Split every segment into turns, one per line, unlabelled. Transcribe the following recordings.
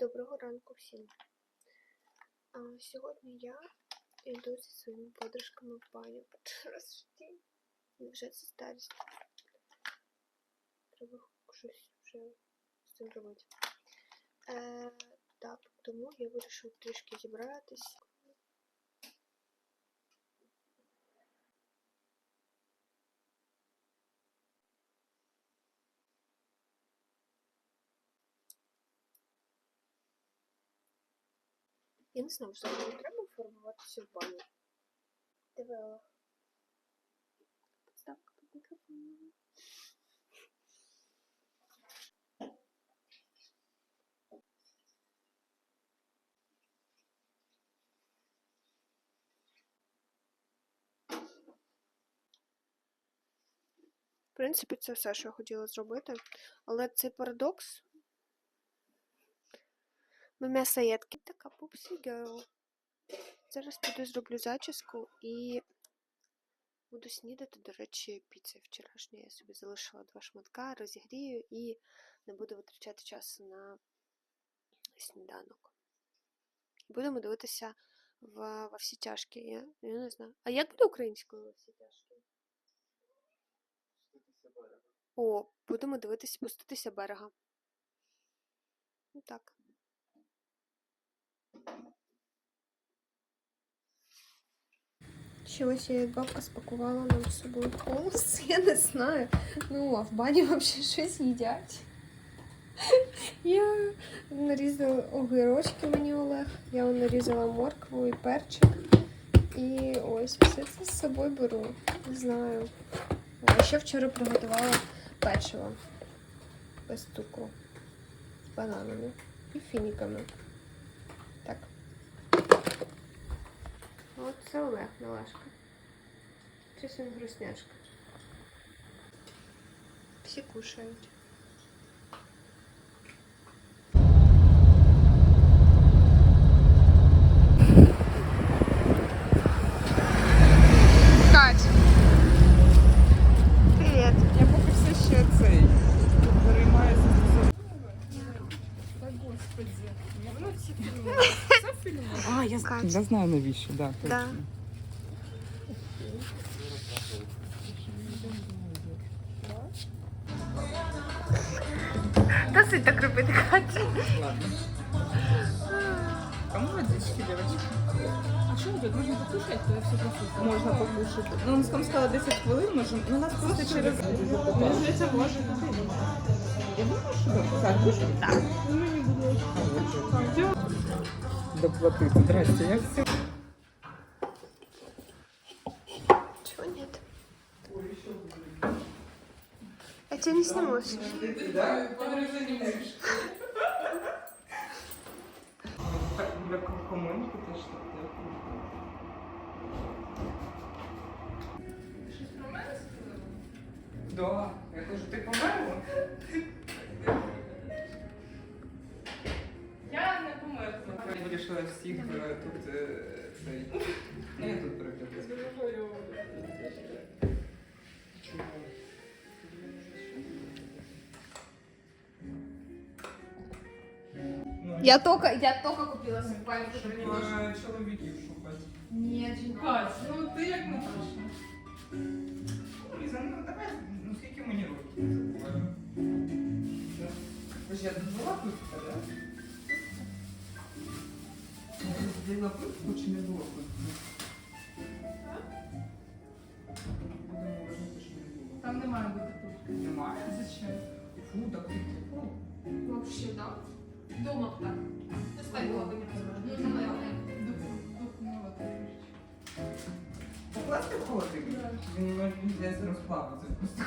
Доброго ранку всім. А, сьогодні я йду зі своїми подружками в баню. Раз в житті. Вже це старість. Треба щось вже з цим робити. Е, так, тому я вирішила трішки зібратись. Я не знаю, що мені треба фарбуватися в баню. Диви, Олег. Підставка під мікрофон. В принципі, це все, що я хотіла зробити. Але цей парадокс. Ми м'ясоєдки. Така пупсі герл. Зараз піду зроблю зачіску і буду снідати. До речі, піцею вчорашньою. Я собі залишила два шматка, розігрію і не буду витрачати час на сніданок. Будемо дивитися в, во всі тяжкі. Я, я не знаю. А як буде українською во всі тяжкі? О, будемо дивитися, спуститися берега. Ну так. Ще ось я бабка спакувала нам з собою холос. Я не знаю. Ну, а в бані взагалі щось їдять. Я нарізала огірочки мені Олег. Я нарізала моркву і перчик. І ось все це з собою беру. Не знаю. А ще вчора приготувала печиво без цукру. Бананами і фініками. Так. От це Олег Налашка. Щось він грустняшка. Всі кушають. Кать. Привіт.
Я поки все ще цей переймаюся. Та господи. Воно всі фільмує. Все фільмує. А, я, я знаю навіщо, да, точно.
Да. Досить так робити, Катя.
Кому водички, девочки?
А что идет? Можно покушать, то я все прослушала.
Можна покушати. Ну, ми там сказали 10 хвилин, можемо. Ну, нас просто через...
Если это можно.
Я думаю, що так. Так, дуже? Так. Доплатити. Здрасте, я все.
Чего нет? Я тебя не сниму.
Для теж так. Да, померла.
Я
вирішила всіх е, тут е, цей. Ну, я тут переглядаю. Ну,
Я только, я только купила себе пальто,
щоб е, чоловіків шукати.
Нет,
Кать, ну ти як Наташа.
Ну, Ліза, ну давай, ну скільки мені років? Не забуваю. Да. Ви ж я тут була Я тут чи не було не.
Там не має бути тут.
Немає?
Зачем?
Фу, так ти тепло.
Вообще, да?
Дома так.
Ну.
Ну, наверное, дух-
Покласти в холодильник? Він може десь розплавиться просто.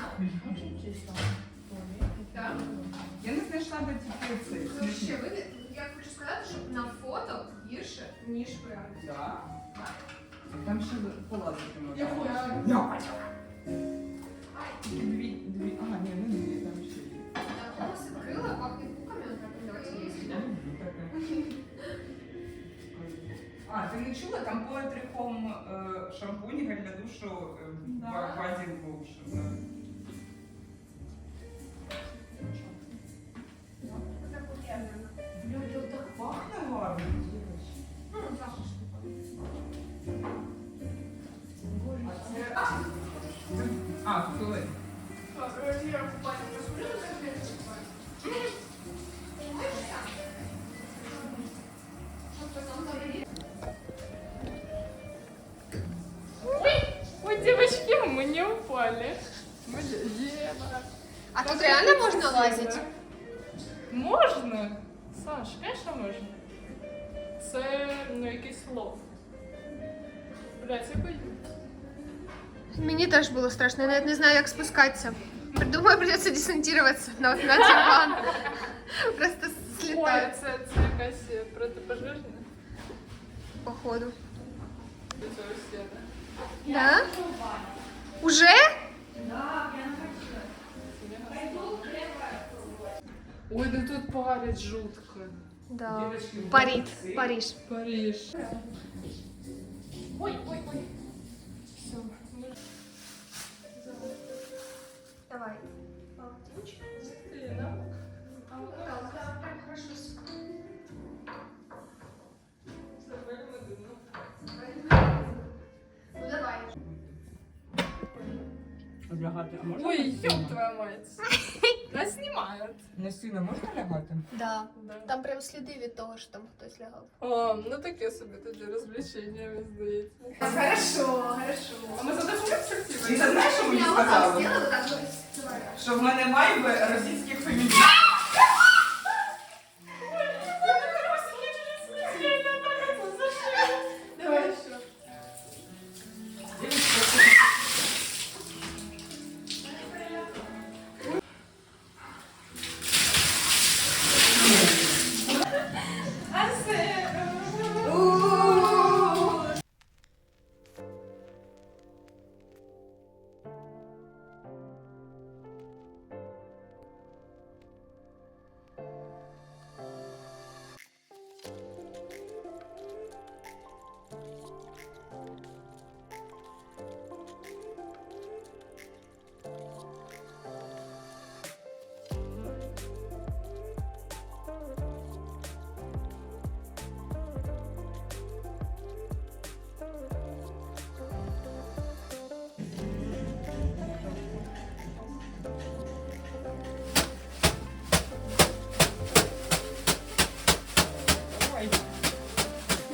Да?
Я не знайшла де тільки цей.
Вообще,
смітник.
ви, я хочу сказати, що на фото гірше, ніж в реальності.
Да? Там ще полазити можна.
Я хочу.
Я Дві, дві, ага, ні, не дві, там ще є.
Я вас відкрила, пахне буками, так, давайте їсти.
А, ти не чула? Там Poetry Home е, шампунь гель для душу е,
Да. не упали. Мы Ева.
А
Как
тут реально
ты
можна
красиво.
лазити?
Можна? Саш, конечно, можна. Це ну, якийсь лов. Блять, я боюсь.
Мені теж було страшно, я навіть не знаю, як спускатися. Думаю, придеться десантуватися на, на диван. Просто
Ой,
слітаю,
це, це якась е, протипожежна.
походу.
До цього свята.
Да? Уже?
Ой, да тут парить жутко.
Да.
Девочки,
Париж.
молодці.
Париж.
Париж. Ой, ой, ой. Все.
Давай.
Лягати, а можна?
Ой, ёб твою мать. Нас знімають.
Не сильно можна лягати?
Да.
Да.
Там прям сліди від того, що там хтось лягав.
О, ну таке собі тоді розвлечення, мені здається.
Хорошо, хорошо.
А ми задумали
Ти це знаєш, що мені сказали? Що в мене вайби російських феміністів.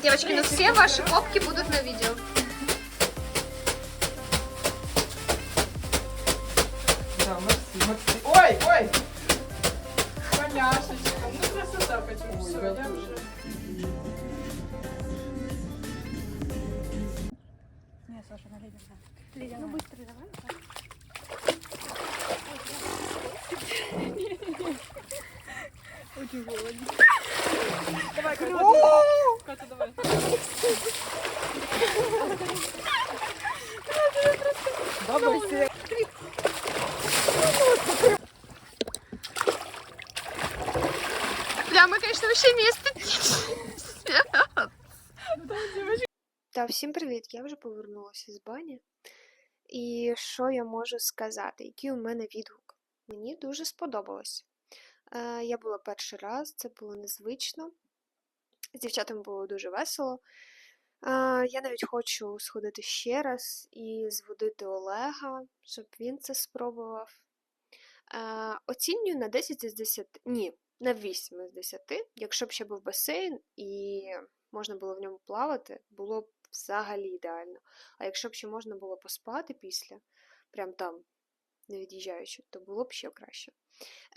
Девочки, ну все ваши попки будут на видео.
Да, Максим, Максим. Ой, ой!
Поняшечка. Ну красота почему
Ой,
все,
я
я
тоже.
уже. Давай, Катя. Катя, давай.
Баба все.
Бля, Та всім привіт! Я вже повернулася з бані. І що я можу сказати? Який у мене відгук? Мені дуже сподобалось. Е, я була перший раз, це було незвично. З дівчатами було дуже весело. Е, я навіть хочу сходити ще раз і зводити Олега, щоб він це спробував. Е, оцінюю на 10 із 10. Ні, на 8 із 10. Якщо б ще був басейн і можна було в ньому плавати, було б взагалі ідеально. А якщо б ще можна було поспати після, прям там, не від'їжджаючи, то було б ще краще.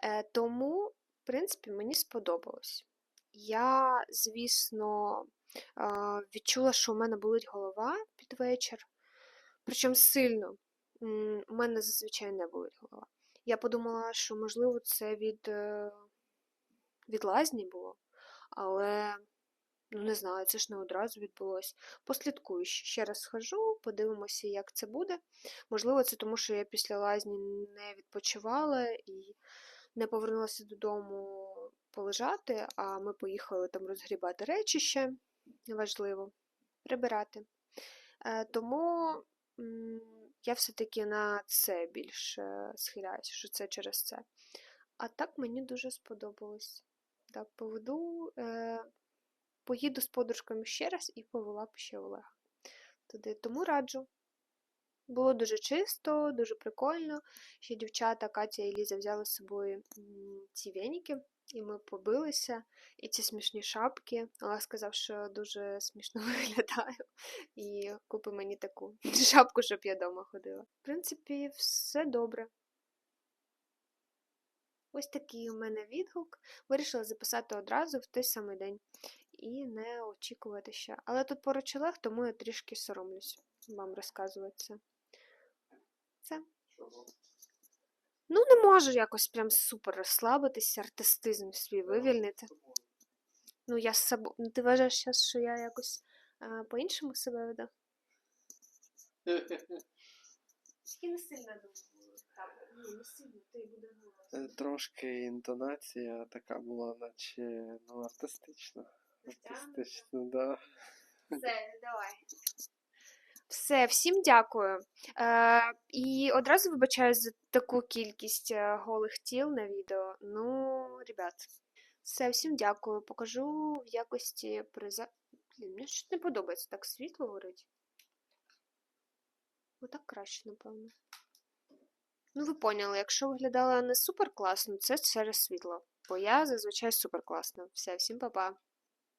Е, тому, в принципі, мені сподобалось. Я, звісно, е, відчула, що у мене болить голова під вечір. Причому сильно. У мене зазвичай не болить голова. Я подумала, що, можливо, це від, е, від лазні було, але ну не знаю, це ж не одразу відбулось. Послідкую ще раз схожу, подивимося, як це буде. Можливо, це тому, що я після лазні не відпочивала і не повернулася додому полежати, а ми поїхали там розгрібати речі ще, важливо, прибирати. Е, тому я все-таки на це більше схиляюся, що це через це. А так мені дуже сподобалось. Так, поведу, е, поїду з подружками ще раз і повела б ще Олега туди. Тому раджу. Було дуже чисто, дуже прикольно. Ще дівчата Катя і Ліза взяли з собою ці веники, і ми побилися. І ці смішні шапки. Олег сказав, що дуже смішно виглядаю. І купи мені таку шапку, щоб я вдома ходила. В принципі, все добре. Ось такий у мене відгук. Вирішила записати одразу в той самий день і не очікувати ще. Але тут поруч Олег, тому я трішки соромлюсь вам розказувати це. Це. Ну, не можу якось прям супер розслабитися, артистизм свій вивільнити. Ну, я з собою. Ну, ти вважаєш зараз, що я якось а, по-іншому себе веду? Тільки не сильно думаю. Ні, не сильно, ти буде
Е, Трошки інтонація така була, наче ну, артистична. Артистична, да.
Все, давай. Все, всім дякую. Е, і одразу вибачаю за таку кількість е, голих тіл на відео. Ну, ребят, все, всім дякую. Покажу в якості приза. Блін, мені щось не подобається так світло горить. Отак краще, напевно. Ну, ви поняли, якщо виглядала не супер класно, це через світло. Бо я зазвичай супер класно. Все, всім па-па.